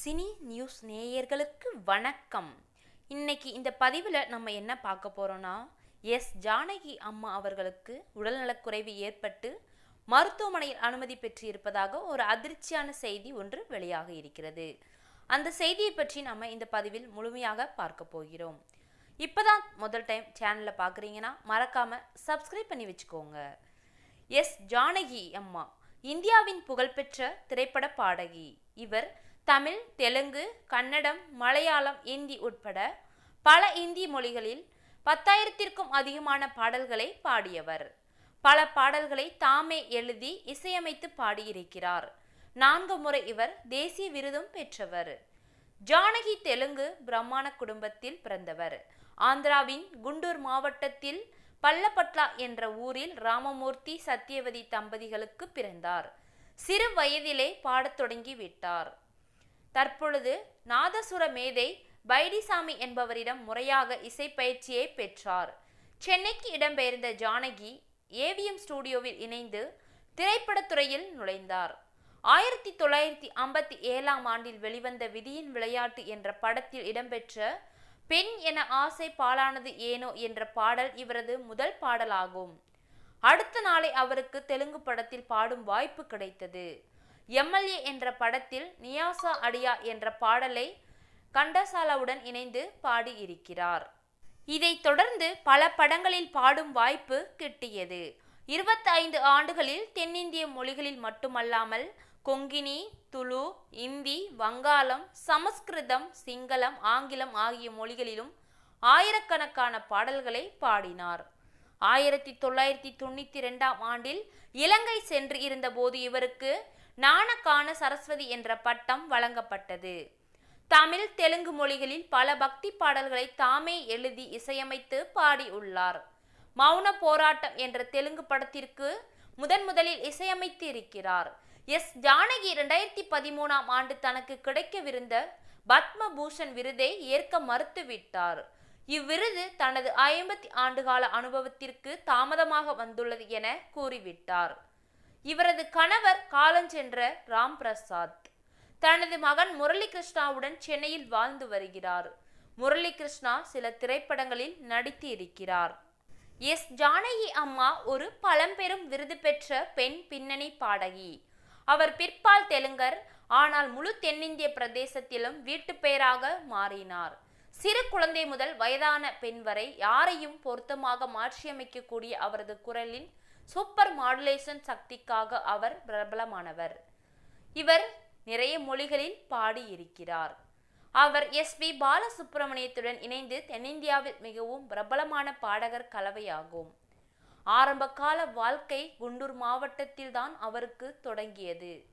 Cine news நேயர்களுக்கு வணக்கம். இன்னைக்கு இந்த பதிவில் நம்ம என்ன பார்க்க போகிறோன்னா எஸ் ஜானகி அம்மா அவர்களுக்கு உடல்நலக்குறைவு ஏற்பட்டு மருத்துவமனையில் அனுமதி பெற்று இருப்பதாக ஒரு அதிர்ச்சியான செய்தி ஒன்று வெளியாக இருக்கிறது. அந்த செய்தியை பற்றி நம்ம இந்த பதிவில் முழுமையாக பார்க்க போகிறோம். இப்போதான் முதல் டைம் சேனலை பார்க்குறீங்கன்னா மறக்காமல் சப்ஸ்கிரைப் பண்ணி வச்சுக்கோங்க. எஸ் ஜானகி அம்மா இந்தியாவின் புகழ்பெற்ற திரைப்பட பாடகி. இவர் தமிழ் தெலுங்கு கன்னடம் மலையாளம் இந்தி உட்பட பல இந்தி மொழிகளில் பத்தாயிரத்திற்கும் அதிகமான பாடல்களை பாடியவர். பல பாடல்களை தாமே எழுதி இசையமைத்து பாடியிருக்கிறார். நான்கு முறை இவர் தேசிய விருதும் பெற்றவர். ஜானகி தெலுங்கு பிரம்மாண குடும்பத்தில் பிறந்தவர். ஆந்திராவின் குண்டூர் மாவட்டத்தில் பல்லப்பட்லா என்ற ஊரில் ராமமூர்த்தி சத்தியவதி தம்பதிகளுக்கு பிறந்தார். சிறு வயதிலே பாடத் தொடங்கி விட்டார். தற்பொழுது நாதசுர மேதை பைடிசாமி என்பவரிடம் முறையாக இசை பயிற்சியை பெற்றார். சென்னைக்கு இடம்பெயர்ந்த ஜானகி ஏவிஎம் ஸ்டுடியோவில் இணைந்து திரைப்படத்துறையில் நுழைந்தார். ஆயிரத்தி தொள்ளாயிரத்தி ஐம்பத்தி ஏழாம் ஆண்டில் வெளிவந்த விதியின் விளையாட்டு என்ற படத்தில் இடம்பெற்ற பெண் என ஆசை பாலானது ஏனோ என்ற பாடல் இவரது முதல் பாடலாகும். அடுத்த நாளை அவருக்கு தெலுங்கு படத்தில் பாடும் வாய்ப்பு கிடைத்தது. எம்எல்ஏ என்ற படத்தில் நியாசா அடியா என்ற பாடலை கண்டசாலாவுடன் இணைந்து பாடியிருக்கிறார். இதைத் தொடர்ந்து பல படங்களில் பாடும் வாய்ப்பு கிட்டியது. இருபத்தி ஐந்து ஆண்டுகளில் தென்னிந்திய மொழிகளில் மட்டுமல்லாமல் கொங்கினி துளு இந்தி வங்காளம் சமஸ்கிருதம் சிங்களம் ஆங்கிலம் ஆகிய மொழிகளிலும் ஆயிரக்கணக்கான பாடல்களை பாடினார். ஆயிரத்தி தொள்ளாயிரத்தி தொண்ணூற்றி ரெண்டாம் ஆண்டில் இலங்கை சென்று இருந்தபோது இவருக்கு நாணக்கான சரஸ்வதி என்ற பட்டம் வழங்கப்பட்டது. தமிழ் தெலுங்கு மொழிகளில் பல பக்தி பாடல்களை தாமே எழுதி இசையமைத்து பாடியுள்ளார். மௌன போராட்டம் என்ற தெலுங்கு படத்திற்கு முதன் முதலில் இசையமைத்து இருக்கிறார் எஸ். ஜானகி இரண்டாயிரத்தி பதிமூணாம் ஆண்டு தனக்கு கிடைக்கவிருந்த பத்ம பூஷன் விருதை ஏற்க மறுத்துவிட்டார். இவ்விருது தனது ஐம்பத்தி ஆண்டுகால அனுபவத்திற்கு தாமதமாக வந்துள்ளது என கூறிவிட்டார். இவரது கணவர் காலஞ்சென்ற ராம் பிரசாத் தனது மகன் முரளி கிருஷ்ணாவுடன் சென்னையில் வாழ்ந்து வருகிறார். முரளி கிருஷ்ணா சில திரைப்படங்களில் நடித்து இருக்கிறார் எஸ். ஜானகி அம்மா ஒரு பழம்பெரும் விருது பெற்ற பெண் பின்னணி பாடகி. அவர் பிற்பால் தெலுங்கர் ஆனால் முழு தென்னிந்திய பிரதேசத்திலும் வீட்டு பெயராக மாறினார். சிறு குழந்தை முதல் வயதான பெண் வரை யாரையும் பொருத்தமாக மாற்றியமைக்கக்கூடிய அவரது குரலின் சூப்பர் மாடுலேஷன் சக்திக்காக அவர் பிரபலமானவர். இவர் நிறைய மொழிகளில் பாடியிருக்கிறார். அவர் எஸ் பி பாலசுப்ரமணியத்துடன் இணைந்து தென்னிந்தியாவில் மிகவும் பிரபலமான பாடகர் கலவையாகும். ஆரம்பகால வாழ்க்கை குண்டூர் மாவட்டத்தில் தான் அவருக்கு தொடங்கியது.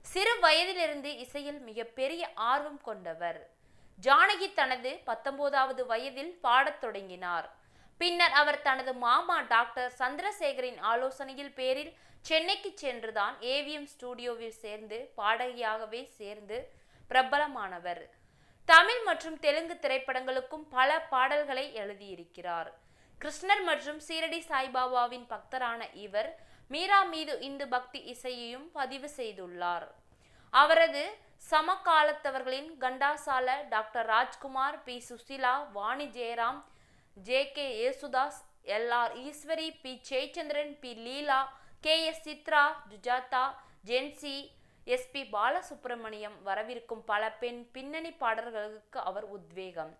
சிறு வயதிலிருந்து இசையில் மிகப்பெரிய ஆர்வம் கொண்டவர். ஜானகி தனது பத்தொன்பதாவது வயதில் பாடத் தொடங்கினார். பின்னர் அவர் தனது மாமா டாக்டர் சந்திரசேகரின் ஆலோசனையில் பேரில் சென்னைக்கு சென்றுதான் ஏவிஎம் ஸ்டுடியோவில் சேர்ந்து பாடகியாகவே சேர்ந்து பிரபலமானவர். தமிழ் மற்றும் தெலுங்கு திரைப்படங்களுக்கும் பல பாடல்களை எழுதியிருக்கிறார். கிருஷ்ணர் மற்றும் சீரடி சாய்பாபாவின் பக்தரான இவர் மீரா மீது இந்து பக்தி இசையையும் பதிவு செய்துள்ளார். அவரது சமகாலத்தவர்களின் Ghantasala doctor Rajkumar P. Susheela Vani Jayaram J K Yesudas L R Eswari P Jayachandran P Leela K S Chithra Sujatha Jency S P Balasubrahmanyam வரவிருக்கும் பல பெண் பின்னணி பாடல்களுக்கு அவர் உத்வேகம்.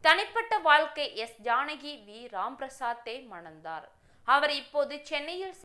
தனிப்பட்ட வாழ்க்கை எஸ் ஜானகி வி. ராம்பிரசாத்தை மணந்தார். அவர் இப்போது சென்னையில்